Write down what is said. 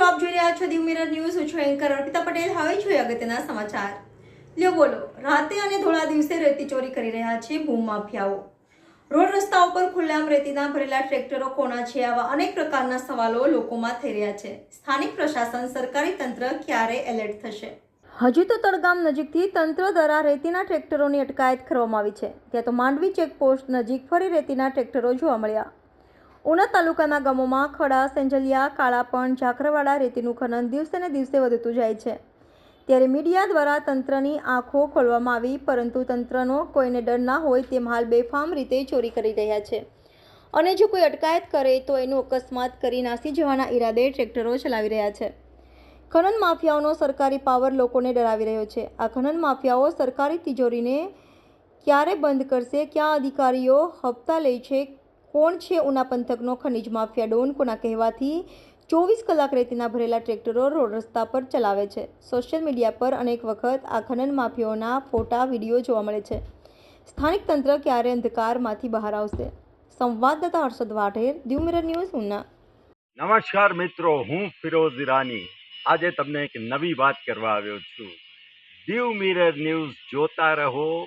મિત્રો આપ જોઈ રહ્યા છો દીવ મિરર ન્યૂઝ. હું છું એન્કર અર્પિતા પટેલ. હવે જોઈએ અગત્યના સમાચાર. લ્યો બોલો. રાતે અને ધોળા દિવસે રેતી ચોરી કરી રહ્યા છે ભૂમાફિયાઓ. રોડ રસ્તા ઉપર ખુલ્લામ રેતીના ભરેલા ટ્રેક્ટરો કોના છે આવા અનેક પ્રકારના સવાલો લોકોમાં થઈ રહ્યા છે. સ્થાનિક પ્રશાસન, સરકારી તંત્ર ક્યારે એલર્ટ થશે? હજુ તો તળગામ નજીકથી તંત્ર દ્વારા રેતીના ટ્રેક્ટરોની અટકાયત કરવામાં આવી છે. ત્યાં તો માંડવી ચેકપોસ્ટ નજીક ફરી રેતીના ટ્રેક્ટરો જોવા મળ્યા. ઉના તાલુકાના ગામોમાં ખડા, સેંજલિયા કાળાપણ ઝાખરવાડા રેતીનું ખનન દિવસે ને દિવસે વધતું જાય છે. ત્યારે મીડિયા દ્વારા તંત્રની આંખો ખોલવામાં આવી, પરંતુ તંત્રનો કોઈને ડર ના હોય તેમ હાલ બેફામ રીતે ચોરી કરી રહ્યા છે. અને જો કોઈ અટકાયત કરે તો એનું અકસ્માત કરી નાસી જવાના ઈરાદે ટ્રેક્ટરો ચલાવી રહ્યા છે. ખનન માફિયાઓનો સરકારી પાવર લોકોને ડરાવી રહ્યો છે. આ ખનન માફિયાઓ સરકારી તિજોરીને ક્યારે બંધ કરશે, ક્યાં અધિકારીઓ હપ્તા લે છે કોણ છે ઉના પંથકનો ખનિજ માફિયા ડોન કોના કહેવાથી ચોવીસ કલાક રેતીના ભરેલા ટ્રેક્ટરો રોડ રસ્તા પર ચલાવે છે. સોશિયલ મીડિયા પર અનેક વખત આ ખનન માફિયાઓના ફોટા, વીડિયો જોવા મળે છે. સ્થાનિક તંત્ર ક્યારે અંધકારમાંથી બહાર આવશે? સંવાદદાતા હર્ષદ વાઢેર દીવ મિરર ન્યૂઝ, ઉના. નમસ્કાર મિત્રો, હું ફિરોઝ ઈરાની. આજે તમને એક નવી વાત કરવા આવ્યો છું. દીવ મિરર ન્યૂઝ જોતા રહો